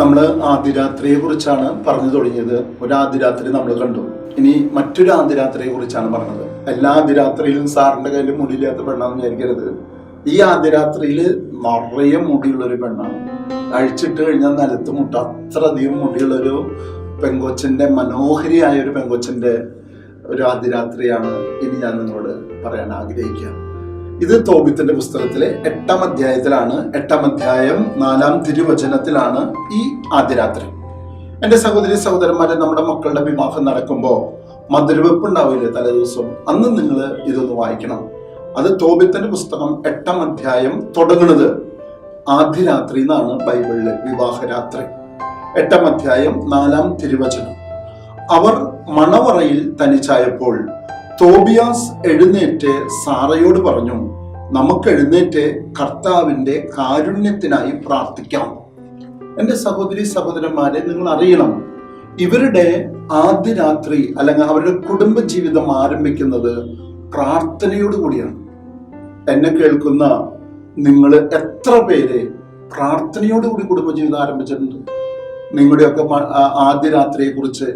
നമ്മൾ ആദ്യരാത്രിയെ കുറിച്ചാണ് പറഞ്ഞു തുടങ്ങിയത്. ഒരു ആദ്യരാത്രി നമ്മൾ കണ്ടു. ഇനി മറ്റൊരു ആദ്യരാത്രിയെ കുറിച്ചാണ് പറഞ്ഞത്. എല്ലാ ആദ്യരാത്രിയിലും സാറിന്റെ കയ്യിൽ മുടിയില്ലാത്ത പെണ്ണാന്ന് വിചാരിക്കരുത്. ഈ ആദ്യരാത്രിയിൽ നിറയെ മുടിയുള്ള ഒരു പെണ്ണാണ്. അഴിച്ചിട്ട് കഴിഞ്ഞാൽ നിലത്ത് മുട്ട അത്ര അധികം മുടിയുള്ള ഒരു പെങ്കൊച്ചിന്റെ മനോഹരിയായ ഒരു പെങ്കൊച്ചിന്റെ ഒരു ആദ്യരാത്രിയാണ് ഇനി ഞാൻ നിങ്ങളോട് പറയാൻ ആഗ്രഹിക്കുക. ഇത് തോബിത്തിന്റെ പുസ്തകത്തിലെ എട്ടാം അധ്യായത്തിലാണ് എട്ടാം അധ്യായം നാലാം തിരുവചനത്തിലാണ് ഈ ആദ്യരാത്രി. എന്റെ സഹോദരി സഹോദരന്മാരെ നമ്മുടെ മക്കളുടെ വിവാഹം നടക്കുമ്പോൾ മധുരവെപ്പ് ഉണ്ടാവില്ലേ തലേദിവസം? അന്ന് നിങ്ങൾ ഇതൊന്ന് വായിക്കണം. അത് തോബിത്തിന്റെ പുസ്തകം എട്ടാം അധ്യായം തുടങ്ങുന്നത് ആദ്യ രാത്രി എന്നാണ് ബൈബിളിലെ വിവാഹരാത്രി. എട്ടാം അധ്യായം നാലാം തിരുവചനം. അവർ മണവറയിൽ തനിച്ചായപ്പോൾ തോബിയാസ് എഴുന്നേറ്റ് സാറയോട് പറഞ്ഞു നമുക്ക് എഴുന്നേറ്റ് കർത്താവിന്റെ കാരുണ്യത്തിനായി പ്രാർത്ഥിക്കാം. എന്റെ സഹോദരി സഹോദരന്മാരെ നിങ്ങൾ അറിയണം ഇവരുടെ ആദ്യ രാത്രി അല്ലെങ്കിൽ അവരുടെ കുടുംബ ജീവിതം ആരംഭിക്കുന്നത് പ്രാർത്ഥനയോട് കൂടിയാണ്. എന്നെ കേൾക്കുന്ന നിങ്ങൾ എത്ര പേര് പ്രാർത്ഥനയോടുകൂടി കുടുംബജീവിതം ആരംഭിച്ചിട്ടുണ്ട്? നിങ്ങളുടെയൊക്കെ ആദ്യ രാത്രിയെ കുറിച്ച്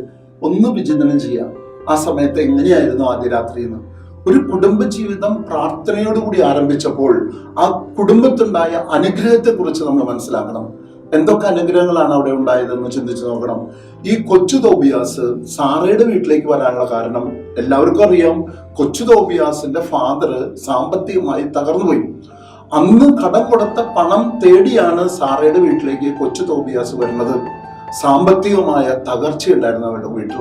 ഒന്ന് വിചിന്തനം ചെയ്യാം ആ സമയത്ത് എങ്ങനെയായിരുന്നു ആദ്യ രാത്രി എന്ന്? ഒരു കുടുംബജീവിതം പ്രാർത്ഥനയോടുകൂടി ആരംഭിച്ചപ്പോൾ ആ കുടുംബത്തുണ്ടായ അനുഗ്രഹത്തെ കുറിച്ച് നമ്മൾ മനസ്സിലാക്കണം. എന്തൊക്കെ അനുഗ്രഹങ്ങളാണ് അവിടെ ഉണ്ടായതെന്ന് ചിന്തിച്ചു നോക്കണം. ഈ കൊച്ചു തോബിയാസ് സാറയുടെ വീട്ടിലേക്ക് വരാനുള്ള കാരണം എല്ലാവർക്കും അറിയാം. കൊച്ചു തോബിയാസിന്റെ ഫാദർ സാമ്പത്തികമായി തകർന്നുപോയി. അന്ന് കടം കൊടുത്ത പണം തേടിയാണ് സാറയുടെ വീട്ടിലേക്ക് കൊച്ചു തോബിയാസ് വരുന്നത്. സാമ്പത്തികമായ തകർച്ചയുണ്ടായിരുന്നു അവരുടെ വീട്ടിൽ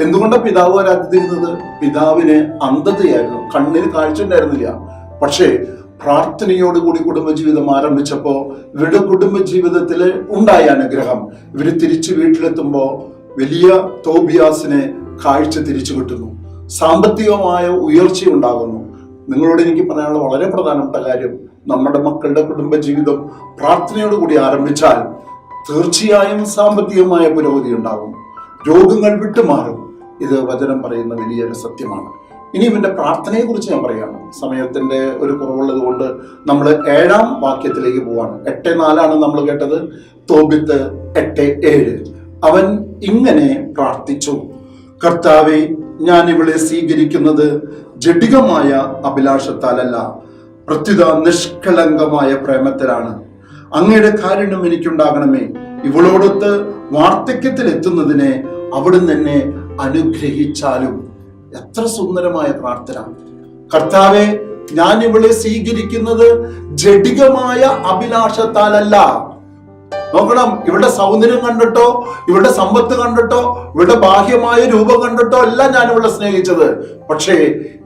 എന്തുകൊണ്ടാണ് പിതാവ് ആരാധിച്ചിരുന്നത് പിതാവിന് അന്ധതയായിരുന്നു. കണ്ണിന് കാഴ്ച ഉണ്ടായിരുന്നില്ല. പക്ഷേ പ്രാർത്ഥനയോടുകൂടി കുടുംബജീവിതം ആരംഭിച്ചപ്പോ ഇവരുടെ കുടുംബജീവിതത്തിൽ ഉണ്ടായ അനുഗ്രഹം. ഇവർ തിരിച്ചു വീട്ടിലെത്തുമ്പോ വലിയ തോബിയാസിനെ കാഴ്ച തിരിച്ചു കിട്ടുന്നു. സാമ്പത്തികമായ ഉയർച്ച ഉണ്ടാകുന്നു. നിങ്ങളോട് എനിക്ക് പറയാനുള്ള വളരെ പ്രധാനപ്പെട്ട കാര്യം നമ്മുടെ മക്കളുടെ കുടുംബജീവിതം പ്രാർത്ഥനയോടുകൂടി ആരംഭിച്ചാൽ തീർച്ചയായും സാമ്പത്തികമായ പുരോഗതി ഉണ്ടാകും. രോഗങ്ങൾ വിട്ടുമാറും. ഇത് വചനം പറയുന്ന വലിയൊരു സത്യമാണ്. ഇനി എന്റെ പ്രാർത്ഥനയെക്കുറിച്ച് ഞാൻ പറയാം. സമയത്തിന്റെ ഒരു കുറവുള്ളത് കൊണ്ട് നമ്മൾ ഏഴാം വാക്യത്തിലേക്ക് പോവാണ്. എട്ട് നാലാണ് നമ്മൾ കേട്ടത്. തോബിത്ത് എട്ട് ഏഴ്. അവൻ ഇങ്ങനെ പ്രാർത്ഥിച്ചു. കർത്താവെ ഞാൻ ഇവളെ സ്വീകരിക്കുന്നത് ജഡികമായ അഭിലാഷത്താലല്ല. പ്രത്യുത നിഷ്കളങ്കമായ പ്രേമത്തിലാണ്. അങ്ങയുടെ കാരുണ്യം എനിക്കുണ്ടാകണമേ. ഇവളോടൊത്ത് വാർദ്ധക്യത്തിൽ എത്തുന്നതിനെ അവിടുന്ന് എന്നെ അനുഗ്രഹിച്ചാലും എത്ര സുന്ദരമായ പ്രാർത്ഥന. കർത്താവെ ഞാൻ ഇവളെ സ്വീകരിക്കുന്നത് ജഡികമായ അഭിലാഷത്താലല്ല. നോക്കണം ഇവിടെ സൗന്ദര്യം കണ്ടിട്ടോ ഇവിടെ സമ്പത്ത് കണ്ടിട്ടോ ഇവിടെ ബാഹ്യമായ രൂപം കണ്ടിട്ടോ അല്ല ഞാൻ ഇവളെ സ്നേഹിച്ചത്. പക്ഷേ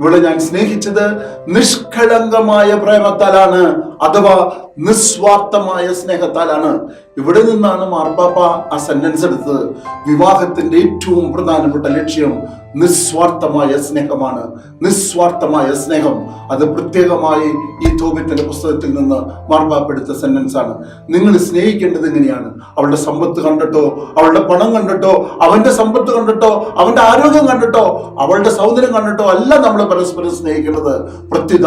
ഇവളെ ഞാൻ സ്നേഹിച്ചത് നിഷ്കളങ്കമായ പ്രേമത്താലാണ്. അഥവാ നിസ്വാർത്ഥമായ സ്നേഹത്താലാണ്. ഇവിടെ നിന്നാണ് മാർപ്പാപ്പ ആ സെന്റൻസ് എടുത്തത്. വിവാഹത്തിന്റെ ഏറ്റവും പ്രധാനപ്പെട്ട ലക്ഷ്യം നിസ്വാർത്ഥമായ സ്നേഹമാണ്. നിസ്വാർത്ഥമായ സ്നേഹം. അത് പ്രത്യേകമായി ഈ തോബിത്തിന്റെ പുസ്തകത്തിൽ നിന്ന് മാർപ്പാപ്പ എടുത്ത സെന്റൻസ് ആണ്. നിങ്ങൾ സ്നേഹിക്കേണ്ടത് എങ്ങനെയാണ്? അവളുടെ സമ്പത്ത് കണ്ടിട്ടോ? അവളുടെ പണം കണ്ടിട്ടോ? അവന്റെ സമ്പത്ത് കണ്ടിട്ടോ? അവന്റെ ആരോഗ്യം കണ്ടിട്ടോ? അവളുടെ സൗന്ദര്യം കണ്ടിട്ടോ? അല്ല നമ്മൾ പരസ്പരം സ്നേഹിക്കുന്നത് പ്രത്യുത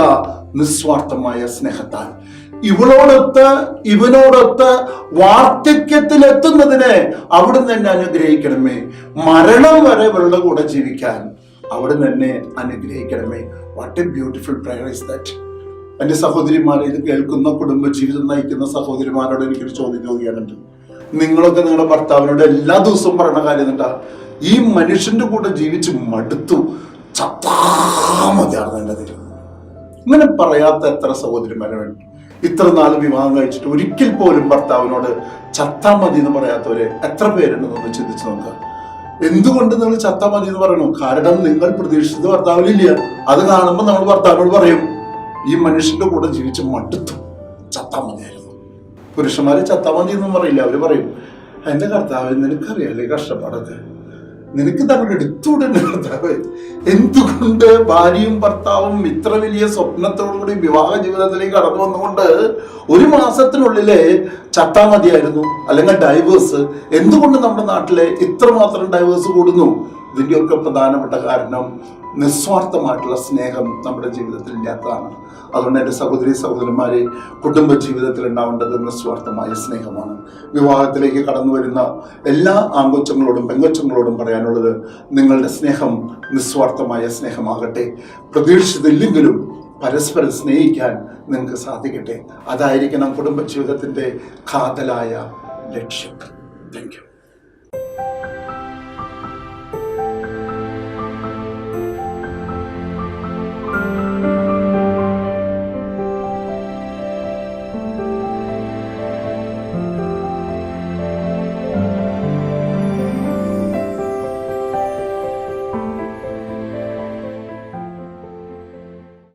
നിസ്വാർത്ഥമായ സ്നേഹത്താൽ. ഇവളോടൊത്ത് ഇവനോടൊത്ത് വാർദ്ധക്യത്തിൽ എത്തുന്നതിനെ അവിടുന്ന് തന്നെ അനുഗ്രഹിക്കണമേ. മരണം വരെ ഇവളുടെ കൂടെ ജീവിക്കാൻ അവിടുന്ന് തന്നെ അനുഗ്രഹിക്കണമേ. What a beautiful prayer is that എന്റെ സഹോദരിമാരെ ഇത് കേൾക്കുന്ന കുടുംബ ജീവിതം നയിക്കുന്ന സഹോദരിമാരോട് എനിക്കൊരു ചോദ്യം ചോദിക്കാനുണ്ട്. നിങ്ങളൊക്കെ നിങ്ങളുടെ ഭർത്താവിനോട് എല്ലാ ദിവസവും പറയുന്ന കാര്യം എന്താ? ഈ മനുഷ്യന്റെ കൂടെ ജീവിച്ച് മടുത്തു. ചത്താ ദൈവം ഇങ്ങനെ പറയാത്ത എത്ര സഹോദരിമാരുണ്ട്. ഇത്ര നാൾ വിവാഹം കഴിച്ചിട്ട് ഒരിക്കൽ പോലും ഭർത്താവിനോട് ചത്താ മതി എന്ന് പറയാത്തവര് എത്ര പേരുണ്ടെന്നൊന്ന് ചിന്തിച്ചു നോക്കുക എന്തുകൊണ്ട് നിങ്ങൾ ചത്താ മതി എന്ന് പറയണു? കാരണം നിങ്ങൾ പ്രതീക്ഷിച്ചത് ഭർത്താവിലില്ല. അത് കാണുമ്പോൾ നമ്മൾ ഭർത്താവിനോട് പറയും ഈ മനുഷ്യന്റെ കൂടെ ജീവിച്ച് മടുത്തു. ചത്താ മതിയായിരുന്നു. പുരുഷന്മാര് ചത്താ മതി എന്നും പറയില്ല. അവർ പറയും എന്റെ കർത്താവ് നിനക്കറിയാലേ കഷ്ടപ്പാടൊക്കെ? നിനക്ക് തമ്മിൽ എടുത്തൂടെ ഭർത്താവ്. എന്തുകൊണ്ട് ഭാര്യയും ഭർത്താവും ഇത്ര വലിയ സ്വപ്നത്തോടുകൂടി വിവാഹ ജീവിതത്തിലേക്ക് കടന്നു വന്നുകൊണ്ട് ഒരു മാസത്തിനുള്ളിലെ ചട്ടാ മതിയായിരുന്നു അല്ലെങ്കിൽ ഡൈവേഴ്സ് എന്തുകൊണ്ട് നമ്മുടെ നാട്ടിലെ ഇത്ര മാത്രം ഡൈവേഴ്സ് കൂടുന്നു? ഇതിന്റെയൊക്കെ പ്രധാനപ്പെട്ട കാരണം നിസ്വാർത്ഥമായിട്ടുള്ള സ്നേഹം നമ്മുടെ ജീവിതത്തിൽ ഇല്ലാത്തതാണ്. അതുകൊണ്ട് എന്റെ സഹോദരി സഹോദരന്മാരെ കുടുംബ ജീവിതത്തിൽ ഉണ്ടാവേണ്ടത് നിസ്വാർത്ഥമായ സ്നേഹമാണ്. വിവാഹത്തിലേക്ക് കടന്നു വരുന്ന എല്ലാ ആങ്കൊച്ചങ്ങളോടും പെങ്കൊച്ചങ്ങളോടും പറയാനുള്ളത് നിങ്ങളുടെ സ്നേഹം നിസ്വാർത്ഥമായ സ്നേഹമാകട്ടെ. പ്രതീക്ഷിച്ചില്ലെങ്കിലും പരസ്പരം സ്നേഹിക്കാൻ നിങ്ങൾക്ക് സാധിക്കട്ടെ. അതായിരിക്കണം കുടുംബ ജീവിതത്തിന്റെ കാതലായ ലക്ഷ്യം. Thank you